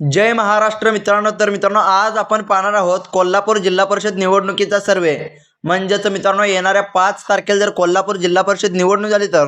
जय महाराष्ट्र मित्रांनो तर मित्रांनो आज आपण पाहणार आहोत कोल्हापूर जिल्हा परिषद निवडणुकीचा सर्वे. म्हणजेच मित्रांनो येणाऱ्या पाच तारखेला जर कोल्हापूर जिल्हा परिषद निवडणूक झाली तर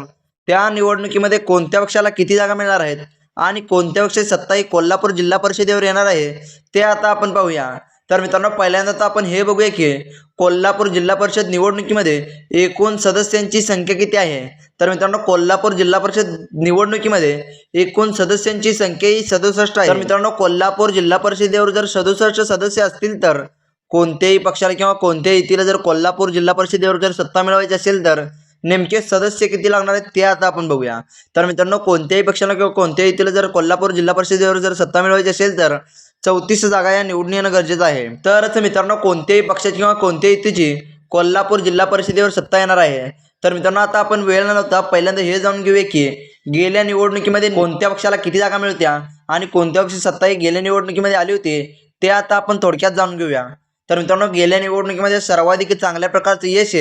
त्या निवडणुकीमध्ये कोणत्या पक्षाला किती जागा मिळणार आहेत? आणि कोणत्या पक्षाची सत्ता ही कोल्हापूर जिल्हा परिषदेवर येणार आहे? ते आता आपण पाहूया. तर मित्रांनो पहिल्यांदा तर आपण हे बघूया की कोल्हापूर जिल्हा परिषद निवडणुकीमध्ये एकूण सदस्यांची संख्या किती आहे? तर मित्रांनो कोल्हापूर जिल्हा परिषद निवडणुकीमध्ये एकूण सदस्यांची संख्या ही सदुसष्ट आहे. तर मित्रांनो कोल्हापूर जिल्हा परिषदेवर जर सदुसष्ट सदस्य असतील तर कोणत्याही पक्षाला किंवा कोणत्याही युतीला जर कोल्हापूर जिल्हा परिषदेवर जर सत्ता मिळवायची असेल तर नेमके सदस्य किती लागणार आहेत ते आता आपण बघूया. तर मित्रांनो कोणत्याही पक्षाला किंवा कोणत्याही युतीला जर कोल्हापूर जिल्हा परिषदेवर जर सत्ता मिळवायची असेल तर चौतीस जागा या निवडून येणं गरजेचं आहे. तरच मित्रांनो कोणत्याही पक्षाची किंवा कोणत्याही युतीची कोल्हापूर जिल्हा परिषदेवर सत्ता येणार आहे. तर मित्रांनो आता आपण वेळ न लावता पहिल्यांदा हे जाणून घेऊया की गेल्या निवडणुकीमध्ये कोणत्या पक्षाला किती जागा मिळत्या आणि कोणत्या पक्षाची सत्ता ही गेल्या निवडणुकीमध्ये आली होती ते आता आपण थोडक्यात जाणून घेऊया. तर मित्रांनो गेल्या निवडणुकीमध्ये सर्वाधिक चांगल्या प्रकारचं यश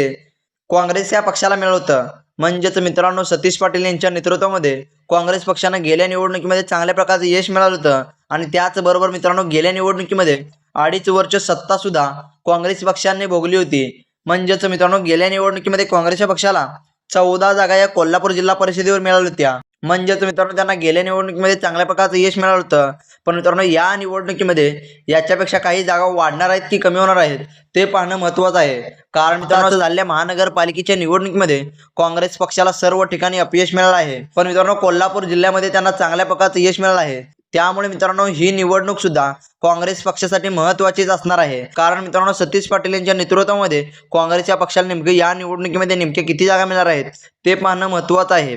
काँग्रेस या पक्षाला मिळवतं म्हणजेच मित्रांनो सतीश पाटील यांच्या नेतृत्वामध्ये काँग्रेस पक्षानं गेल्या निवडणुकीमध्ये चांगल्या प्रकारचं यश मिळालं होतं. आणि त्याचबरोबर मित्रांनो गेल्या निवडणुकीमध्ये अडीच वर्ष सत्ता सुद्धा काँग्रेस पक्षाने भोगली होती. म्हणजेच मित्रांनो गेल्या निवडणुकीमध्ये काँग्रेसच्या पक्षाला चौदा जागा या कोल्हापूर जिल्हा परिषदेवर मिळाल्या होत्या. म्हणजेच मित्रांनो त्यांना गेल्या निवडणुकीमध्ये चांगल्या प्रकारचं यश मिळालं होतं. पण मित्रांनो या निवडणुकीमध्ये याच्यापेक्षा काही जागा वाढणार आहेत की कमी होणार आहेत ते पाहणं महत्त्वाचं आहे. कारण मित्रांनो झालेल्या महानगरपालिकेच्या निवडणुकीमध्ये काँग्रेस पक्षाला सर्व ठिकाणी अपयश मिळालं आहे. पण मित्रांनो कोल्हापूर जिल्ह्यामध्ये त्यांना चांगल्या प्रकारचं यश मिळालं आहे. त्यामुळे मित्रांनो ही निवडणूक सुद्धा काँग्रेस पक्षासाठी महत्वाचीच असणार आहे. कारण मित्रांनो सतीश पाटील यांच्या नेतृत्वामध्ये काँग्रेस या पक्षाला नेमके या निवडणुकीमध्ये नेमके किती जागा मिळणार आहेत ते पाहणं महत्वाचं आहे.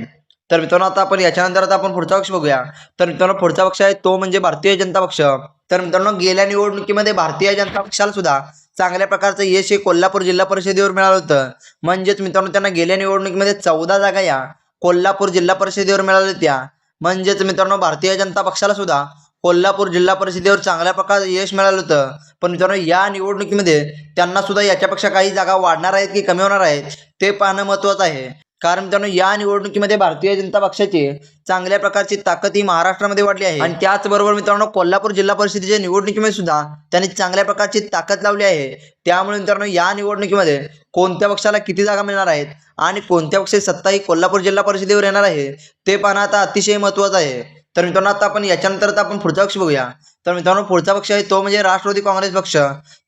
तर मित्रांनो आता आपण याच्यानंतर आता आपण पुढचा पक्ष बघूया. तर मित्रांनो पुढचा पक्ष आहे तो म्हणजे भारतीय जनता पक्ष. तर मित्रांनो गेल्या निवडणुकीमध्ये भारतीय जनता पक्षाला सुद्धा चांगल्या प्रकारचं यश हे कोल्हापूर जिल्हा परिषदेवर मिळालं होतं. म्हणजेच मित्रांनो त्यांना गेल्या निवडणुकीमध्ये चौदा जागा या कोल्हापूर जिल्हा परिषदेवर मिळाल्या होत्या. म्हणजेच मित्रांनो भारतीय जनता पक्षाला सुद्धा कोल्हापूर जिल्हा परिषदेवर चांगल्या प्रकारे यश मिळालं होतं. पण मित्रांनो या निवडणुकीमध्ये त्यांना सुद्धा याच्यापेक्षा काही जागा वाढणार आहेत की कमी होणार आहेत ते पाहणं महत्त्वाचं आहे. कारण मित्रांनो या निवडणुकीमध्ये भारतीय जनता पक्षाची चांगल्या प्रकारची ताकद ही महाराष्ट्रामध्ये वाढली आहे. आणि त्याचबरोबर मित्रांनो कोल्हापूर जिल्हा परिषदेच्या निवडणुकीमध्ये सुद्धा त्यांनी चांगल्या प्रकारची ताकद लावली आहे. त्यामुळे मित्रांनो या निवडणुकीमध्ये कोणत्या पक्षाला किती जागा मिळणार आहेत आणि कोणत्या पक्षाची सत्ता ही कोल्हापूर जिल्हा परिषदेवर येणार आहे ते पाहणं आता अतिशय महत्त्वाचं आहे. तर मित्रांनो आता आपण याच्यानंतर आता आपण पुढचा पक्ष बघूया. तर मित्रांनो पुढचा पक्ष आहे तो म्हणजे राष्ट्रवादी काँग्रेस पक्ष.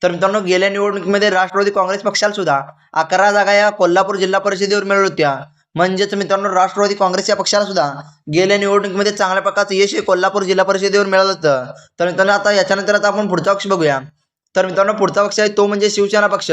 तर मित्रांनो गेल्या निवडणुकीमध्ये राष्ट्रवादी काँग्रेस पक्षाला सुद्धा अकरा जागा या कोल्हापूर जिल्हा परिषदेवर मिळत होत्या. म्हणजेच मित्रांनो राष्ट्रवादी काँग्रेस या पक्षाला सुद्धा गेल्या निवडणुकीमध्ये चांगल्या प्रकारचं यश हे कोल्हापूर जिल्हा परिषदेवर मिळालं होतं. तर मित्रांनो आता याच्यानंतर आता आपण पुढचा पक्ष बघूया. तर मित्रांनो पुढचा पक्ष आहे तो म्हणजे शिवसेना पक्ष.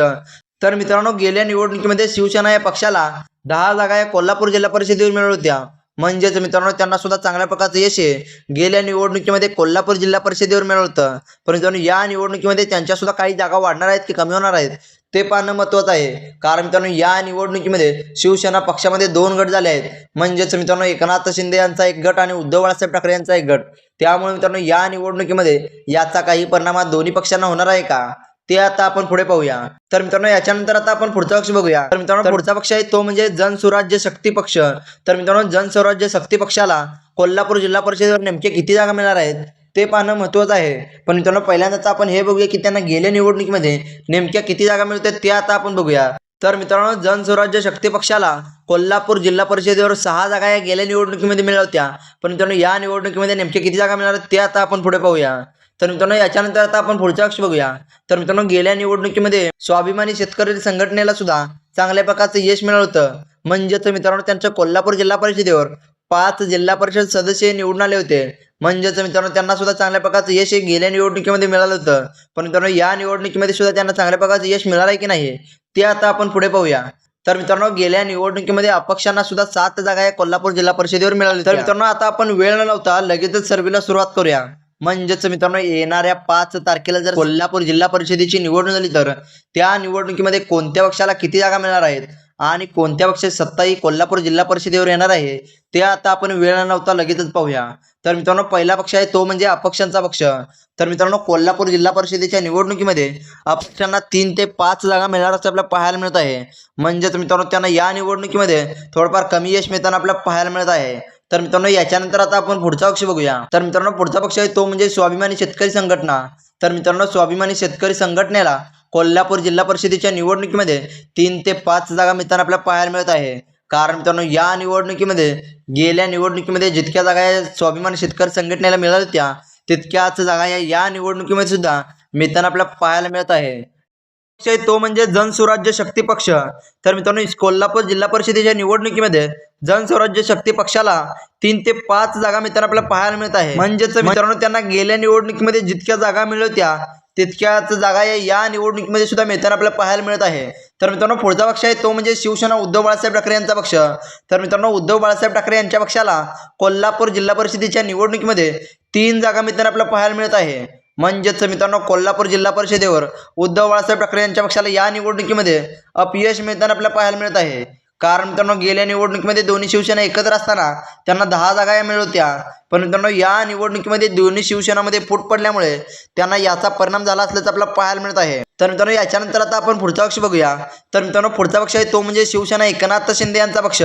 तर मित्रांनो गेल्या निवडणुकीमध्ये शिवसेना या पक्षाला दहा जागा या कोल्हापूर जिल्हा परिषदेवर मिळत होत्या. म्हणजेच मित्रांनो त्यांना सुद्धा चांगल्या प्रकारचं यश आहे. गेल्या निवडणुकीमध्ये कोल्हापूर जिल्हा परिषदेवर मिळालं होतं. पण मित्रांनो या निवडणुकीमध्ये त्यांच्या सुद्धा काही जागा वाढणार आहेत की कमी होणार आहेत ते पाहणं महत्त्वाचं आहे. कारण मित्रांनो या निवडणुकीमध्ये शिवसेना पक्षामध्ये दोन गट झाले आहेत. म्हणजेच मित्रांनो एकनाथ शिंदे यांचा एक गट आणि उद्धव बाळासाहेब ठाकरे यांचा एक गट. त्यामुळे मित्रांनो या निवडणुकीमध्ये याचा काही परिणाम दोन्ही पक्षांना होणार आहे का? ते आता आपण पुढे पाहूया. तर मित्रांनो याच्यानंतर आता आपण पुढचा पक्ष बघूया. तर मित्रांनो पुढचा पक्ष आहे तो म्हणजे जनसुराज्य शक्ती पक्ष. तर मित्रांनो जनसुराज्य शक्ती पक्षाला कोल्हापूर जिल्हा परिषदेवर नेमके किती जागा मिळणार आहेत ते पाहणं महत्त्वाचं आहे. पण मित्रांनो पहिल्यांदाच आपण हे बघूया की त्यांना गेल्या निवडणुकीमध्ये नेमक्या किती जागा मिळतात ते आता आपण बघूया. तर मित्रांनो जनसुराज्य शक्ती पक्षाला कोल्हापूर जिल्हा परिषदेवर सहा जागा या गेल्या निवडणुकीमध्ये मिळाल्या होत्या पण मित्रांनो या निवडणुकीमध्ये नेमके किती जागा मिळणार आहेत ते आता आपण पुढे पाहूया. तर मित्रांनो याच्यानंतर आता आपण पुढचा पक्ष बघूया. तर मित्रांनो गेल्या निवडणुकीमध्ये स्वाभिमानी शेतकरी संघटनेला सुद्धा चांगल्या प्रकारचं यश मिळालं होतं. म्हणजेच मित्रांनो त्यांच्या कोल्हापूर जिल्हा परिषदेवर पाच जिल्हा परिषद सदस्य निवडून आले होते. म्हणजेच मित्रांनो त्यांना सुद्धा चांगल्या प्रकारचं यश गेल्या निवडणुकीमध्ये मिळालं होतं. पण मित्रांनो या निवडणुकीमध्ये सुद्धा त्यांना चांगल्या प्रकारचं यश मिळालं आहे की नाही ते आता आपण पुढे पाहूया. तर मित्रांनो गेल्या निवडणुकीमध्ये अपक्षांना सुद्धा सात जागा या कोल्हापूर जिल्हा परिषदेवर मिळाली तर मित्रांनो आता आपण वेळ न लावता लगेचच सर्वेला सुरुवात करूया. म्हणजेच मित्रांनो येणाऱ्या पाच तारखेला जर कोल्हापूर जिल्हा परिषदेची निवडणूक झाली तर त्या निवडणुकीमध्ये कोणत्या पक्षाला किती जागा मिळणार आहेत आणि कोणत्या पक्षाची सत्ता ही कोल्हापूर जिल्हा परिषदेवर येणार आहे ते आता आपण वेळ नव्हता लगेचच पाहूया. तर मित्रांनो पहिला पक्ष आहे तो म्हणजे अपक्षांचा पक्ष. तर मित्रांनो कोल्हापूर जिल्हा परिषदेच्या निवडणुकीमध्ये अपक्षांना तीन ते पाच जागा मिळणार असं आपल्याला पाहायला मिळत आहे. म्हणजेच मित्रांनो त्यांना या निवडणुकीमध्ये थोडंफार कमी यश मिळताना आपल्याला पाहायला मिळत आहे. तर मित्रांनो याच्यानंतर आता आपण पुढचा पक्ष बघूया. तर मित्रांनो पुढचा पक्ष आहे तो म्हणजे स्वाभिमानी शेतकरी संघटना. तर मित्रांनो स्वाभिमानी शेतकरी संघटनेला कोल्हापूर जिल्हा परिषदेच्या निवडणुकीमध्ये तीन ते पाच जागा मित्रांनो आपल्याला पाहायला मिळत आहे. कारण मित्रांनो या निवडणुकीमध्ये गेल्या निवडणुकीमध्ये जितक्या जागा या स्वाभिमानी शेतकरी संघटनेला मिळाल्या होत्या तितक्याच जागा या या निवडणुकीमध्ये सुद्धा मित्रांनो आपल्याला पाहायला मिळत आहे. पक्ष आहे तो म्हणजे जनसुराज्य शक्ती पक्ष. तर मित्रांनो कोल्हापूर जिल्हा परिषदेच्या निवडणुकीमध्ये जनस्वराज्य शक्ती पक्षाला तीन ते पाच जागा मित्रांनो आपल्याला पाहायला मिळत आहे. म्हणजेच मित्रांनो त्यांना गेल्या निवडणुकीमध्ये जितक्या जागा मिळवत्या तितक्याच जागा या या निवडणुकीमध्ये सुद्धा मिळताना आपल्याला पाहायला मिळत आहे. तर मित्रांनो पुढचा पक्ष आहे तो म्हणजे शिवसेना उद्धव बाळासाहेब ठाकरे यांचा पक्ष. तर मित्रांनो उद्धव बाळासाहेब ठाकरे यांच्या पक्षाला कोल्हापूर जिल्हा परिषदेच्या निवडणुकीमध्ये तीन जागा मित्रांनो आपल्याला पाहायला मिळत आहे. म्हणजेच मित्रांनो कोल्हापूर जिल्हा परिषदेवर उद्धव बाळासाहेब ठाकरे यांच्या पक्षाला या निवडणुकीमध्ये अपयश मिळताना आपल्याला पाहायला मिळत आहे. कारण मित्रांनो गेल्या निवडणुकीमध्ये दोन्ही शिवसेना एकत्र असताना त्यांना दहा जागा या मिळत होत्या. पण मित्रांनो या निवडणुकीमध्ये दोन्ही शिवसेनामध्ये फूट पडल्यामुळे त्यांना याचा परिणाम झाला असल्याचं आपल्याला पाहायला मिळत आहे. तर मित्रांनो याच्यानंतर आता आपण पुढचा पक्ष बघूया. तर मित्रांनो पुढचा पक्ष आहे तो म्हणजे शिवसेना एकनाथ शिंदे यांचा पक्ष.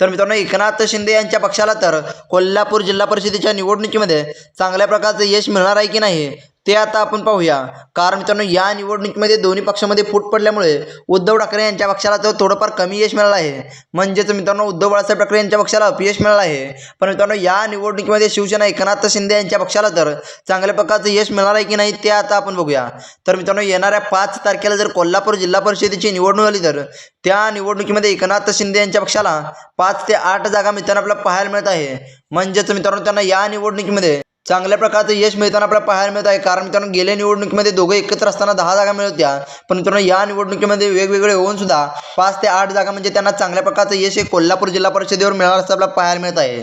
तर मित्रांनो एकनाथ शिंदे यांच्या पक्षाला तर कोल्हापूर जिल्हा परिषदेच्या निवडणुकीमध्ये चांगल्या प्रकारचं यश मिळणार आहे की नाही ते आता आपण पाहूया. कारण मित्रांनो या निवडणुकीमध्ये दोन्ही पक्षामध्ये फूट पडल्यामुळे उद्धव ठाकरे यांच्या पक्षाला तर थोडंफार कमी यश मिळालं आहे. म्हणजेच मित्रांनो उद्धव बाळासाहेब ठाकरे यांच्या पक्षाला अपयश मिळालं आहे. पण मित्रांनो या निवडणुकीमध्ये शिवसेना एकनाथ शिंदे यांच्या पक्षाला तर चांगल्या प्रकारचं यश मिळणार आहे की नाही ते आता आपण बघूया. तर मित्रांनो येणाऱ्या पाच तारखेला जर कोल्हापूर जिल्हा परिषदेची निवडणूक झाली तर त्या निवडणुकीमध्ये एकनाथ शिंदे यांच्या पक्षाला पाच ते आठ जागा मित्रांनो आपल्याला पाहायला मिळत आहे. म्हणजेच मित्रांनो त्यांना या निवडणुकीमध्ये चांगल्या प्रकारचं यश मिळताना आपल्याला पाहायला मिळत आहे. कारण मित्रांनो गेल्या निवडणुकीमध्ये दोघं एकत्र असताना दहा जागा मिळत होत्या. पण मित्रांनो या निवडणुकीमध्ये वेगवेगळे होऊन सुद्धा पाच ते आठ जागा म्हणजे त्यांना चांगल्या प्रकारचं यश हे कोल्हापूर जिल्हा परिषदेवर मिळणार असं आपल्याला पाहायला मिळत आहे.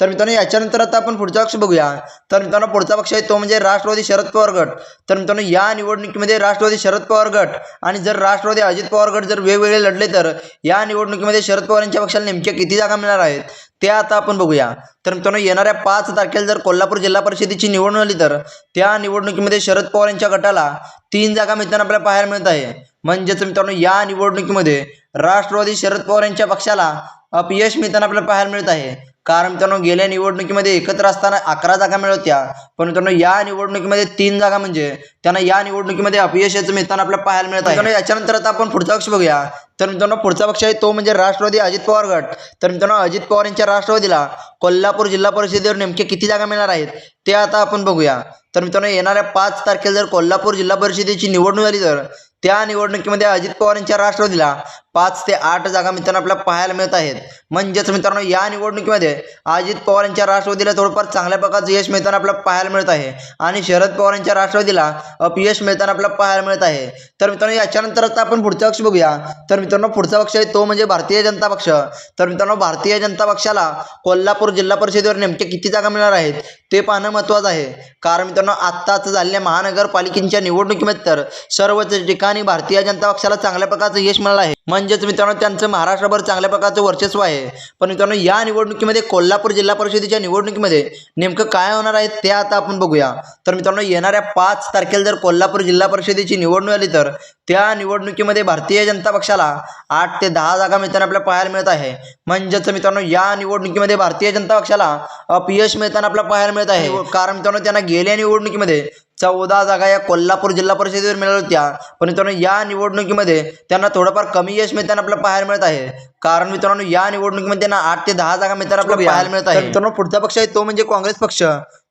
तर मित्रांनो याच्यानंतर आता आपण पुढचा पक्ष बघूया. तर मित्रांनो पुढचा पक्ष आहे तो म्हणजे राष्ट्रवादी शरद पवार गट. तर मित्रांनो या निवडणुकीमध्ये राष्ट्रवादी शरद पवार गट आणि जर राष्ट्रवादी अजित पवार गट जर वेगवेगळे लढले तर या निवडणुकीमध्ये शरद पवार यांच्या पक्षाला नेमक्या किती जागा मिळणार आहेत ते आता आपण बघूया. तर मित्रांनो येणाऱ्या पाच तारखेला जर कोल्हापूर जिल्हा परिषदेची निवडणूक झाली तर त्या निवडणुकीमध्ये शरद पवार यांच्या गटाला तीन जागा मिळताना आपल्याला पाहायला मिळत आहे. म्हणजेच मित्रांनो या निवडणुकीमध्ये राष्ट्रवादी शरद पवार यांच्या पक्षाला अपयश मिळताना आपल्याला पाहायला मिळत आहे. कारण मित्रांनो गेल्या निवडणुकीमध्ये एकत्र असताना अकरा जागा मिळत होत्या. पण मित्रांनो या निवडणुकीमध्ये तीन जागा म्हणजे त्यांना या निवडणुकीमध्ये अपयश याचं मिळताना आपल्याला पाहायला मिळत आहे. याच्यानंतर आता आपण पुढचा पक्ष बघूया. तर मित्रांनो पुढचा पक्ष आहे तो म्हणजे राष्ट्रवादी अजित पवार गट. तर मित्रांनो अजित पवार यांच्या राष्ट्रवादीला कोल्हापूर जिल्हा परिषदेवर नेमके किती जागा मिळणार आहेत ते आता आपण बघूया. तर मित्रांनो येणाऱ्या पाच तारखेला जर कोल्हापूर जिल्हा परिषदेची निवडणूक झाली तर त्या निवडणुकीमध्ये अजित पवार यांच्या राष्ट्रवादीला पाच ते आठ जागा मित्रांनो आपल्याला पाहायला मिळत आहेत. म्हणजेच मित्रांनो या निवडणुकीमध्ये अजित पवार यांच्या राष्ट्रवादीला थोडंफार चांगल्या प्रकारचं यश मिळताना आपल्याला पाहायला मिळत आहे. आणि शरद पवार यांच्या राष्ट्रवादीला अपयश मिळताना आपल्याला पाहायला मिळत आहे. तर मित्रांनो याच्यानंतरच आपण पुढचा पक्ष बघूया. तर मित्रांनो पुढचा पक्ष आहे तो म्हणजे भारतीय जनता पक्ष. तर मित्रांनो भारतीय जनता पक्षाला कोल्हापूर जिल्हा परिषदेवर नेमके किती जागा मिळणार आहेत ते पाहणं महत्त्वाचं आहे. कारण मित्रांनो आत्ताच झालेल्या महानगरपालिकेच्या निवडणुकीमध्ये तर सर्वच ठिकाणी भारतीय जनता पक्षाला चांगल्या प्रकारचं यश मिळालं आहे. म्हणजेच मित्रांनो त्यांचं महाराष्ट्रभर चांगल्या प्रकारचं वर्चस्व आहे. पण मित्रांनो या निवडणुकीमध्ये कोल्हापूर जिल्हा परिषदेच्या निवडणुकीमध्ये नेमकं काय होणार आहे ते आता आपण बघूया. तर मित्रांनो येणाऱ्या पाच तारखेला जर कोल्हापूर जिल्हा परिषदेची निवडणूक आली तर त्या निवडणुकीमध्ये भारतीय जनता पक्षाला आठ ते दहा जागा मित्रांनो आपल्याला पाहायला मिळत आहे. म्हणजेच मित्रांनो या निवडणुकीमध्ये भारतीय जनता पक्षाला अपयश मिळताना आपल्याला पाहायला मिळत आहे. कारण मित्रांनो त्यांना गेल्या निवडणुकीमध्ये चौदा जागा या कोल्हापूर जिल्हा परिषदेवर मिळाल्या होत्या. पण मित्रांनो या निवडणुकीमध्ये त्यांना थोडंफार कमी यश मिळताना आपल्याला पाहायला मिळत आहे. कारण मित्रांनो या निवडणुकीमध्ये त्यांना आठ ते दहा जागा मिळताना आपल्याला पाहायला मिळत आहे. मित्रांनो पुढचा पक्ष आहे तो म्हणजे काँग्रेस पक्ष.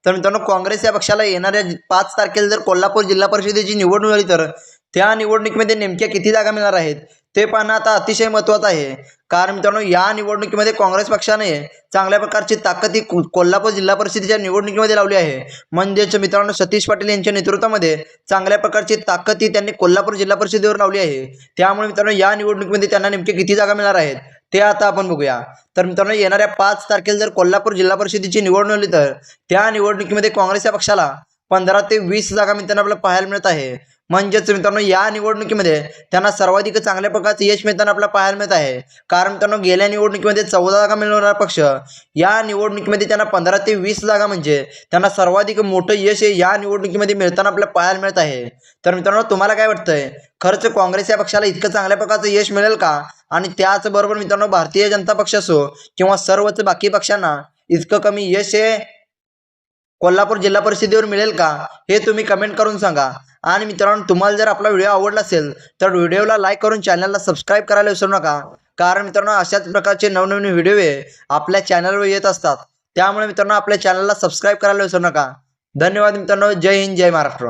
तर मित्रांनो काँग्रेस या पक्षाला येणाऱ्या पाच तारखेला जर कोल्हापूर जिल्हा परिषदेची निवडणूक झाली तर त्या निवडणुकीमध्ये नेमक्या किती जागा मिळणार आहेत? ते पाहणं आता अतिशय महत्त्वाचं आहे. कारण मित्रांनो या निवडणुकीमध्ये काँग्रेस पक्षाने चांगल्या प्रकारची ताकद ही कोल्हापूर जिल्हा परिषदेच्या निवडणुकीमध्ये लावली आहे. म्हणजेच मित्रांनो सतीश पाटील यांच्या नेतृत्वामध्ये चांगल्या प्रकारची ताकद ही त्यांनी कोल्हापूर जिल्हा परिषदेवर लावली आहे. त्यामुळे मित्रांनो या निवडणुकीमध्ये त्यांना नेमके किती जागा मिळणार आहेत ते आता आपण बघूया. तर मित्रांनो येणाऱ्या पाच तारखेला जर कोल्हापूर जिल्हा परिषदेची निवडणूक आली तर त्या निवडणुकीमध्ये काँग्रेस या पक्षाला पंधरा ते वीस जागा मित्रांनो आपल्याला पाहायला मिळत आहे. म्हणजेच मित्रांनो या निवडणुकीमध्ये त्यांना सर्वाधिक चांगल्या प्रकारचं यश मिळताना आपल्याला पाहायला मिळत आहे. कारण मित्रांनो गेल्या निवडणुकीमध्ये चौदा जागा मिळवणारा पक्ष या निवडणुकीमध्ये त्यांना पंधरा ते वीस जागा म्हणजे त्यांना सर्वाधिक मोठं यश हे या निवडणुकीमध्ये मिळताना आपल्याला पाहायला मिळत आहे. तर मित्रांनो तुम्हाला काय वाटतंय? खरंच काँग्रेस या पक्षाला इतकं चांगल्या प्रकारचं यश मिळेल का? आणि त्याचबरोबर मित्रांनो भारतीय जनता पक्ष असो किंवा सर्वच बाकी पक्षांना इतकं कमी यश हे कोल्हापूर जिल्हा परिषदेवर मिळेल का? हे तुम्ही कमेंट करून सांगा. आणि मित्रांनो तुम्हाला जर आपला व्हिडिओ आवडला असेल तर व्हिडिओला लाईक करून चॅनलला सबस्क्राईब करायला विसरू नका. कारण मित्रांनो अशाच प्रकारचे नवनवीन व्हिडिओ आपल्या चॅनलवर येत असतात. त्यामुळे मित्रांनो आपल्या चॅनलला सबस्क्राईब करायला विसरू नका. धन्यवाद मित्रांनो. जय हिंद जय महाराष्ट्र.